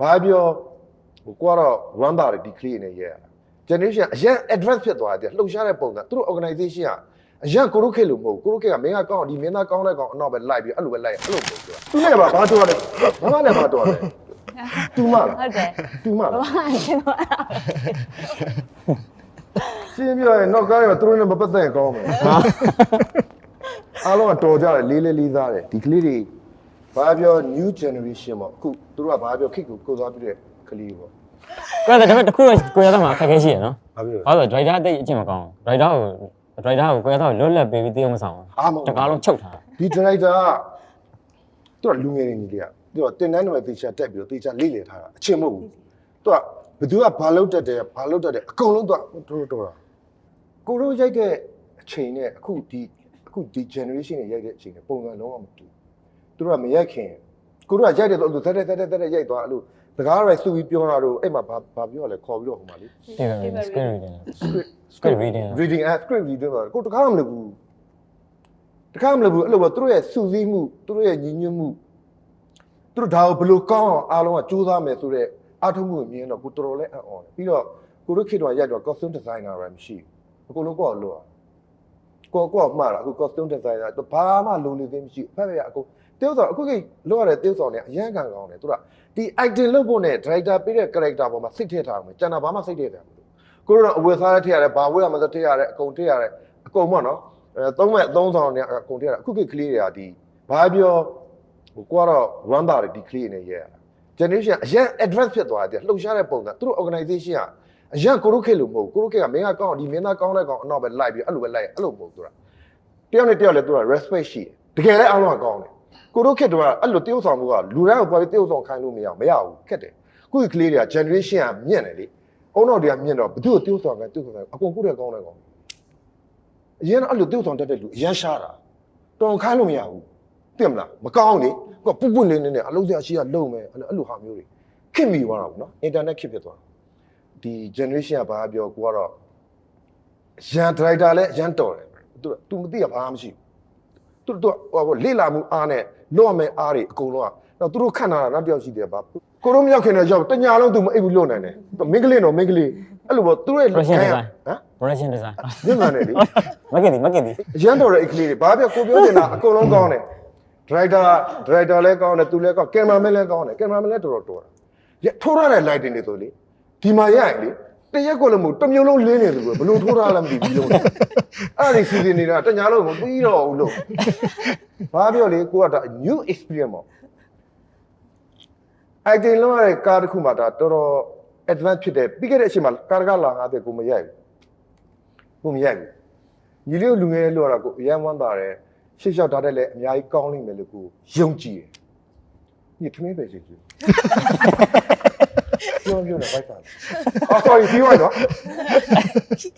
ဘာပြောဟိုကိုကတော့ run တာဒီ clear နေရရတာ generation အရင် advance ဖြစ်သွားတယ်လှုပ်ရှားတဲ့ပုံစံသူတို့ organization ကအရင်ကိုရုခေတ်လို့မဟုတ်ကိုရုခေတ်ကမင်းကကောင်းဒီမင်းသားကောင်းတဲ့ကောင်အနောက်ပဲလိုက်ပြီးအဲ့လိုပဲလိုက်အဲ့လိုမဟုတ်သူကသူနဲ့ဘာဘာတော့လဲဘာမှလည်းဘာတော့လဲသူမလားဟုတ်တယ်သူမလားဘာမှရှင်းတော့အဲ့ဒါရှင်းပြရင်နောက်ကားတွေမှာသူတို့နဲ့မပတ်သက်ရင်ကောင်းမယ်အားလုံးကတော်ကြတယ်လေးလေးလေးစားတယ်ဒီကလေးတွေ ဘာပြော new generation ပေါ့အခုသူတို့ကဘာပြောခေတ်ကိုကိုသွားပြတဲ့ကလေးပေါ့ကိုယ်ကဒါပေမဲ့တစ်ခုတော့ကိုရတော့မှာအခက်အခဲရှိရနော်ဘာပြောလဲ ဘာလို့ဒရိုက်တာအသိအကျင့်မကောင်းဘူးဒရိုက်တာကိုဒရိုက်တာကိုကိုရတော့လွတ်လပ်ပေးပြီးတည်အောင်မဆောင်အားမဟုတ်ဘူးတကားလုံးချုပ်ထားဒီ director ကသူကလူငယ်တွေကြီးလေးอ่ะသူကတင်တန်းတွေသေချာတက်ပြီးတော့သေချာလေ့လည်ထားတာအချင်းမဟုတ်ဘူးသူကဘသူကဘာလုပ်တတ်တယ်ဘာလုပ်တတ်တယ်အကုန်လုံးသူကတော်တော်တာကိုတို့ရိုက်တဲ့အချိန်နဲ့အခုဒီအခုဒီ generation တွေရိုက်တဲ့အချိန်နဲ့ပုံစံလုံးဝမတူ သူတို့ကမရိုက်ခင်ကိုတို့ကရိုက်တယ်ဆိုအဲ့လိုတက်တက်တက်တက်ရိုက်သွားအဲ့လိုစကားရိုက်စုပြီးပြောတာတော့အဲ့မှာဘာဘာပြောရလဲခေါ်ပြီးတော့ဟိုမှာလေတယ် script reading script reading reading and script reading ပါကိုတခါမှမလုပ်ဘူးတခါမှမလုပ်ဘူးအဲ့လိုပဲသူတို့ရဲ့စူးစီးမှုသူတို့ရဲ့ညီညွတ်မှုသူတို့ဒါကိုဘယ်လိုကောင်းအောင်အားလုံးကကြိုးစားမယ်ဆိုတော့အားထုတ်မှုကိုမြင်တော့ကိုတော်တော်လေးအံ့ဩတယ်ပြီးတော့ကိုတို့ခေတ်တော့ရိုက်တော့ costume designer ပဲမရှိဘူးအကုန်လုံးကိုယ့်ကိုလို့ ကိုကိုကမှားတာအခု costume designer တော့ဘာမှလိုလေသေးမရှိဘူးအဖက်ဖက်ကအကုန်တေးဥဆောင်အခုကိလောက်ရတဲ့တေးဥဆောင်เนี่ยအရန်ကန်ကောင်းတယ်သူကဒီ item လုပ်ဖို့နဲ့ director ပေးတဲ့ character ပေါ်မှာစိတ်ထည့်ထားအောင်ကျန်တာဘာမှစိတ်ထည့်ထားဘူး ကိုတို့တော့အဝယ်စားရထည့်ရတယ်ဘာဝယ်ရမလဲထည့်ရတယ်အကုန်ထည့်ရတယ်အကုန်ပေါ့နော်အဲသုံးမဲ့အသုံးဆောင်တွေအကုန်ထည့်ရတယ်အခုကိကလေးတွေကဒီဘာပြောဟိုကိုကတော့ run တာဒီကလေးနေရရတာ generation အရင် advance ဖြစ်သွားတယ်လှုပ်ရှားတဲ့ပုံစံသူတို့ organization က အရင်ကိုရုခေတ်လို့မဟုတ်ကိုရုခေတ်ကမင်းကကောင်းဒီမင်းသားကောင်းတဲ့ကောင်အနောက်ပဲလိုက်ပြီးအဲ့လိုပဲလိုက်အဲ့လိုမဟုတ်သူကတယောက်နဲ့တယောက်လည်းသူက respect ရှိတယ်တကယ်လည်းအားလုံးကကောင်းတယ်ကိုရုခေတ်တော့အဲ့လိုတယောက်ဆောင်မှုကလူတိုင်းကိုပေါ်ပြီးတယောက်ဆောင်ခိုင်းလို့မရမရဘူးခက်တယ်ခုကလေးတွေက generation ကမြင့်တယ်လေအုံတော့တွေကမြင့်တော့ဘသူ့ကို tiêu ဆောင်က tiêu ဆောင်ကအကုန်ကုတဲ့ကောင်းတဲ့ကောင်အရင်ကအဲ့လို tiêu ဆောင်တတ်တဲ့လူအရင်ရှားတာတော်ခိုင်းလို့မရဘူးသိမလားမကောင်းလေကိုပုတ်ပွလေးနေနေအလုံးစရာရှိကလုံမယ်အဲ့လိုအဲ့လိုဟာမျိုးတွေခစ်မိသွားတာပေါ့နော်အင်တာနက်ခစ်ဖြစ်သွား ဒီ generation ကဘာပြောကိုကတော့ရန် driver လည်းရန်တော်တယ်သူက तू မသိရဘာမှမရှိဘူးသူတို့ဟိုလေ့လာမှုအားနဲ့လွတ်ရမယ့်အားတွေအကုန်လုံးကတော့သူတို့ခန့်ထားတာနောက်တစ်ယောက်ရှိတယ်ဗျကိုတို့မရောက်ခင်တော့ရောက်တညာလုံး तू မအိပ်ဘူးလွတ်နိုင်တယ်မင်းကလေးတော့မင်းကလေးအဲ့လိုပေါ့သူတို့ရဲ့ production ဟ design မ် production design ညံ့တယ်လေ မကင်ဒီမကင်ဒီအရန်တော်တဲ့အိတ်ကလေးတွေဘာပြကိုပြောနေတာအကုန်လုံးကောင်းတယ်ဒရိုက်တာဒရိုက်တာလည်းကောင်းတယ်သူလည်းကောင်းကင်မရာမန်လည်းကောင်းတယ်ကင်မရာမန်လည်းတော်တော်တော်တာရထိုးရတဲ့ lighting တွေဆိုလေ ဒီမှာရရင်လေတရက်ကွက်လို့မဟုတ်တစ်မျိုးလုံးလင်းနေသူကဘယ်လိုထိုးထားလဲမသိဘူးလုံးအဲ့ဒါတွေစီစဉ်နေတာတညာလုံးမပြီးတော့ဘူးလို့ဘာပြောလေကိုကဒါ new experience ပေါ့ item လုံးရတဲ့ကားတစ်ခုမှဒါတော်တော် advance ဖြစ်တယ်ပြီးခဲ့တဲ့အချိန်မှာကားတကားလာငါတဲ့ကိုမရိုက်ဘူးကိုမရိုက်ဘူးညီလေးကိုလူငယ်လေးလို့ရတာကိုအရန်ဝမ်းသာတယ်ရှေ့လျှောက်ထားတဲ့လည်းအများကြီးကောင်းလိမ့်မယ်လို့ကိုယုံကြည်တယ်ညီထမင်းပဲရှိကြည့် ပြောပြောနေပိုက်တာအော် sorry ပြီးသွားတော့